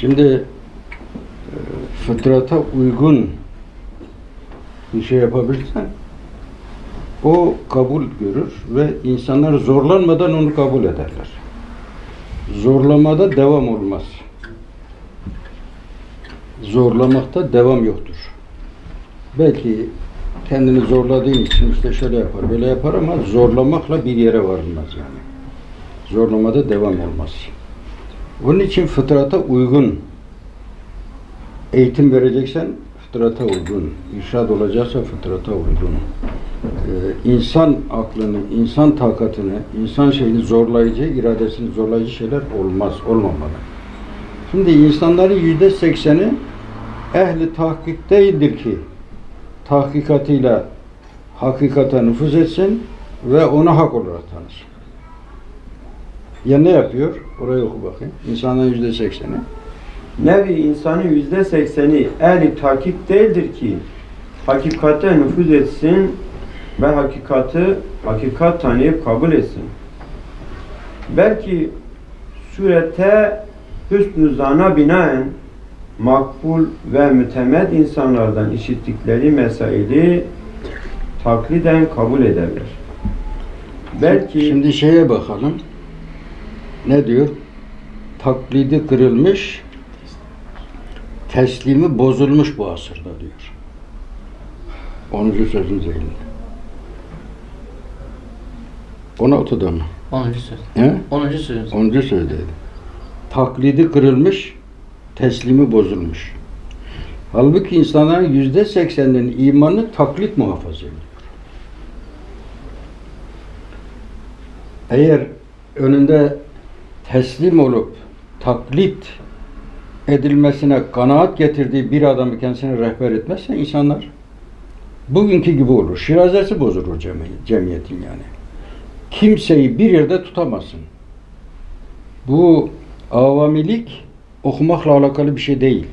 Şimdi e, fıtrata uygun bir şey yapabilirsen o kabul görür ve insanlar zorlanmadan onu kabul ederler. Zorlamada devam olmaz. Zorlamakta devam yoktur. Belki kendini zorladığın için işte şöyle yapar, böyle yapar ama zorlamakla bir yere varılmaz yani. Zorlamada devam olmaz. Onun için fıtrata uygun eğitim vereceksen fıtrata uygun, irşad olacaksa fıtrata uygun. Ee, insan aklını, insan takatını, insan şeyini zorlayıcı, iradesini zorlayıcı şeyler olmaz, olmamalı. Şimdi insanların yüzde sekseni ehli tahkik değildir ki tahkikatıyla hakikate nüfuz etsin ve onu hak olarak tanısın. Ya ne yapıyor? Orayı oku bakayım. İnsanların yüzde sekseni. Nevi insanın yüzde sekseni ehli takip değildir ki hakikate nüfuz etsin ve hakikati hakikat tanıyıp kabul etsin. Belki surete hüsnü zana binaen makbul ve mütemed insanlardan işittikleri mesaili takliden kabul ederler. Belki Şimdi şeye bakalım. Ne diyor? Taklidi kırılmış, teslimi bozulmuş bu asırda diyor. 10. sözün zeyinde. 16'da mı? 10. söz. He? 10. söz. 10. sözdeydi. Taklidi kırılmış, teslimi bozulmuş. Halbuki insanların yüzde sekseninin imanı taklit muhafaza ediyor. Eğer önünde teslim olup taklit edilmesine kanaat getirdiği bir adamı kendisine rehber etmezse insanlar bugünkü gibi olur. Şirazesi bozulur cemi- cemiyetin yani. Kimseyi bir yerde tutamazsın. Bu avamilik okumakla alakalı bir şey değil.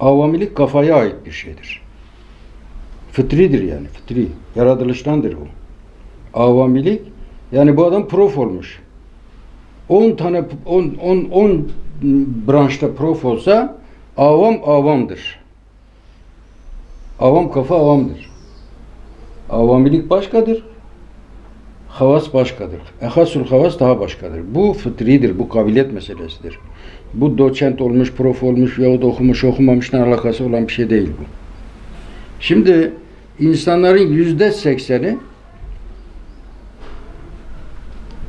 Avamilik kafaya ait bir şeydir. Fıtridir yani, fıtri. Yaratılıştandır bu. Avamilik, yani bu adam prof olmuş. 10 tane, 10, 10, 10 branşta prof olsa avam avamdır. Avam kafa avamdır. Avamilik başkadır. Havas başkadır. Ehasul havas daha başkadır. Bu fıtridir, bu kabiliyet meselesidir. Bu doçent olmuş, prof olmuş yahut okumuş, okumamışla alakası olan bir şey değil bu. Şimdi insanların yüzde sekseni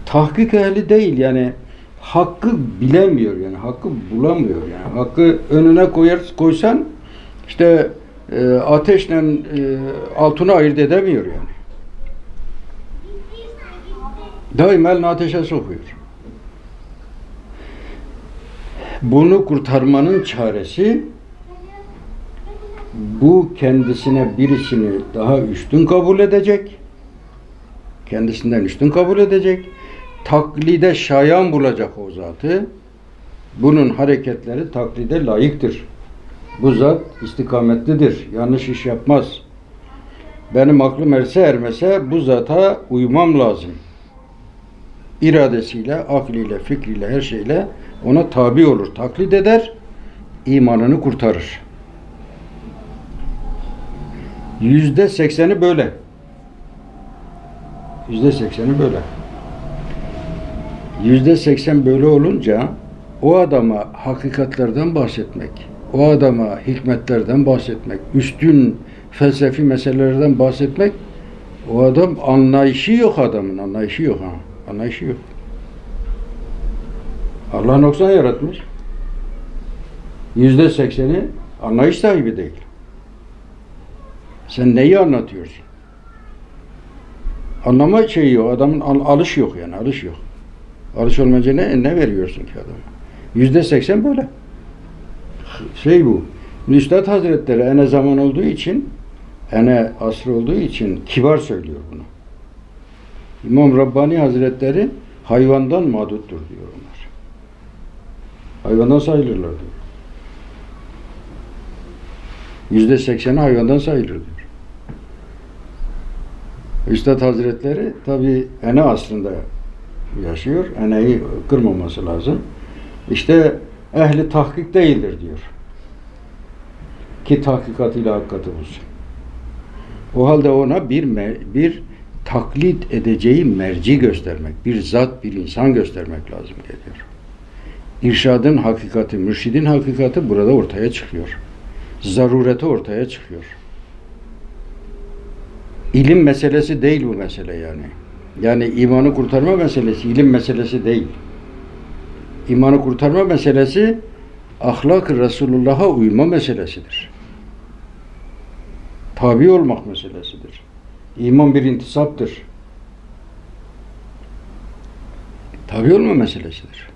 tahkik ehli değil yani hakkı bilemiyor yani hakkı bulamıyor yani hakkı önüne koyar koysan işte e, ateşle e, altını ayırt edemiyor yani. Daima elini ateşe sokuyor. Bunu kurtarmanın çaresi bu kendisine birisini daha üstün kabul edecek. Kendisinden üstün kabul edecek. Taklide şayan bulacak o zatı. Bunun hareketleri taklide layıktır. Bu zat istikametlidir. Yanlış iş yapmaz. Benim aklım erse ermese bu zata uymam lazım. İradesiyle, akliyle, fikriyle, her şeyle ona tabi olur. Taklit eder, imanını kurtarır. Yüzde sekseni böyle. Yüzde sekseni böyle. Yüzde seksen böyle olunca o adama hakikatlerden bahsetmek, o adama hikmetlerden bahsetmek, üstün felsefi meselelerden bahsetmek, o adam anlayışı yok adamın, anlayışı yok ha. Anlayışı yok. Allah noksan yaratmış. Yüzde sekseni anlayış sahibi değil. Sen neyi anlatıyorsun? Anlama şeyi yok. Adamın al- alış yok yani. Alış yok. Alış olmayınca ne, ne veriyorsun ki adama? Yüzde seksen böyle. Şey bu. Üstad Hazretleri ene zaman olduğu için ene asır olduğu için kibar söylüyor bunu. İmam Rabbani Hazretleri hayvandan mağduttur diyor onlar. Hayvandan sayılırlar diyor. Yüzde sekseni hayvandan sayılır diyor. Üstad Hazretleri tabi ene aslında yaşıyor. Eneyi kırmaması lazım. İşte ehli tahkik değildir diyor. Ki tahkikatıyla hakikati bulsun. O halde ona bir bir taklit edeceği merci göstermek, bir zat, bir insan göstermek lazım geliyor. İrşadın hakikati, mürşidin hakikati burada ortaya çıkıyor. Zarureti ortaya çıkıyor. İlim meselesi değil bu mesele yani. Yani imanı kurtarma meselesi ilim meselesi değil. İmanı kurtarma meselesi ahlak-ı Resulullah'a uyma meselesidir. Tabi olmak meselesidir. İman bir intisaptır. Tabi olma meselesidir.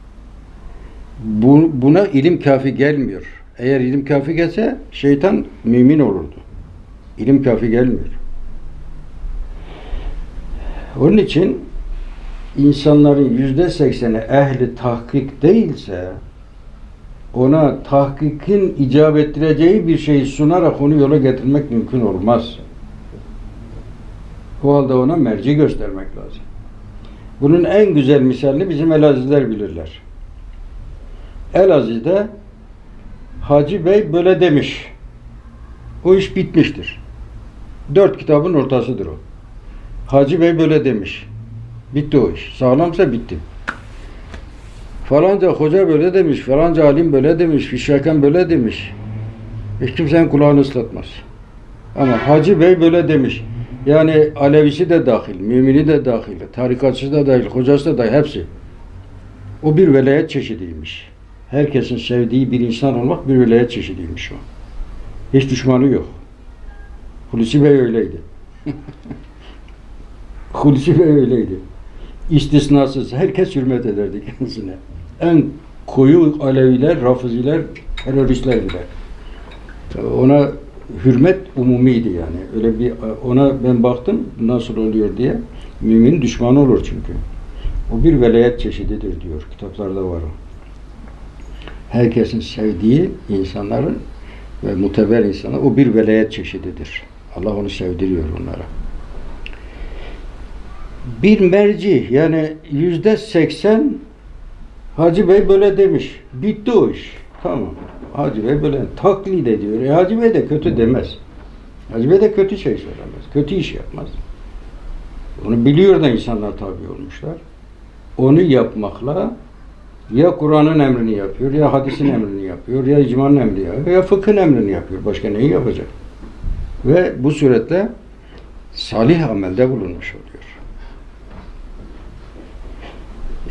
Bu, buna ilim kafi gelmiyor. Eğer ilim kafi gelse şeytan mümin olurdu. İlim kafi gelmiyor. Onun için insanların yüzde sekseni ehli tahkik değilse ona tahkikin icap ettireceği bir şeyi sunarak onu yola getirmek mümkün olmaz. O halde ona merci göstermek lazım. Bunun en güzel misalini bizim Elazizler bilirler. Elaziz'de Hacı Bey böyle demiş. O iş bitmiştir. Dört kitabın ortasıdır o. Hacı Bey böyle demiş. Bitti o iş. Sağlamsa bitti. Falanca hoca böyle demiş, falanca alim böyle demiş, fişaken böyle demiş. Hiç kimsenin kulağını ıslatmaz. Ama Hacı Bey böyle demiş. Yani Alevisi de dahil, mümini de dahil, tarikatçısı da dahil, hocası da dahil, hepsi. O bir velayet çeşidiymiş. Herkesin sevdiği bir insan olmak bir velayet çeşidiymiş o. Hiç düşmanı yok. Hulusi Bey öyleydi. Hulusi Bey öyleydi. İstisnasız herkes hürmet ederdi kendisine. En koyu Aleviler, Rafiziler, teröristler bile. Ona hürmet umumiydi yani. Öyle bir ona ben baktım nasıl oluyor diye. Mümin düşman olur çünkü. O bir velayet çeşididir diyor. Kitaplarda var o. Herkesin sevdiği insanların ve muteber insanlar o bir velayet çeşididir. Allah onu sevdiriyor onlara. Bir merci yani yüzde seksen Hacı Bey böyle demiş. Bitti o iş. Tamam. Hacı Bey böyle taklit ediyor. E, Hacı Bey de kötü demez. Hacı Bey de kötü şey söylemez. Kötü iş yapmaz. Onu biliyor da insanlar tabi olmuşlar. Onu yapmakla ya Kur'an'ın emrini yapıyor, ya hadisin emrini yapıyor, ya icmanın emrini yapıyor, ya fıkhın emrini yapıyor. Başka neyi yapacak? Ve bu suretle salih amelde bulunmuş oluyor.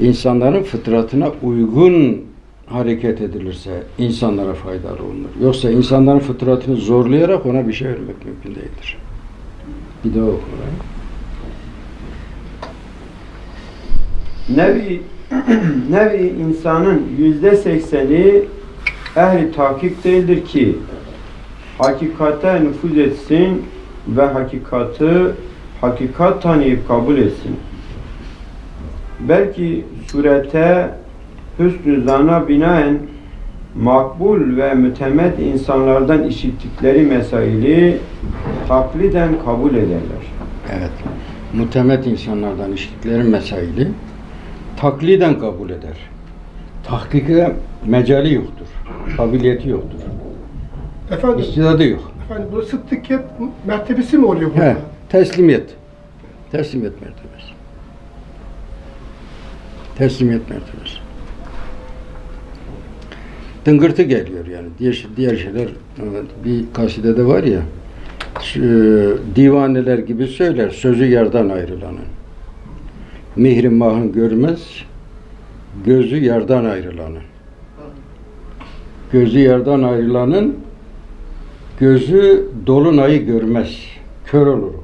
İnsanların fıtratına uygun hareket edilirse insanlara faydalı olunur. Yoksa insanların fıtratını zorlayarak ona bir şey vermek mümkün değildir. Bir daha oku. Nevi, nevi insanın yüzde sekseni ehli tahkik değildir ki hakikate nüfuz etsin ve hakikatı hakikat tanıyıp kabul etsin. Belki surete hüsnü zana binaen makbul ve mütemet insanlardan işittikleri mesaili takliden kabul ederler. Evet. Mutemet insanlardan işittikleri mesaili takliden kabul eder. Tahkike mecali yoktur. Kabiliyeti yoktur. Efendim, İstidadı yok. efendim bu sıddıkiyet mertebesi mi oluyor burada? He, teslimiyet. Teslimiyet mertebesi. Teslimiyet mertebesi. Dıngırtı geliyor yani. Diğer, diğer şeyler bir kasidede var ya şu, divaneler gibi söyler sözü yerden ayrılanın. Mihri mahın görmez gözü yerden ayrılanın. Gözü yerden ayrılanın gözü dolunayı görmez. Kör olur.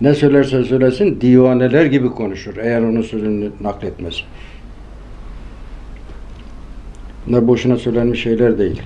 Ne söylerse söylesin divaneler gibi konuşur eğer onun sözünü nakletmez. Bunlar boşuna söylenmiş şeyler değil.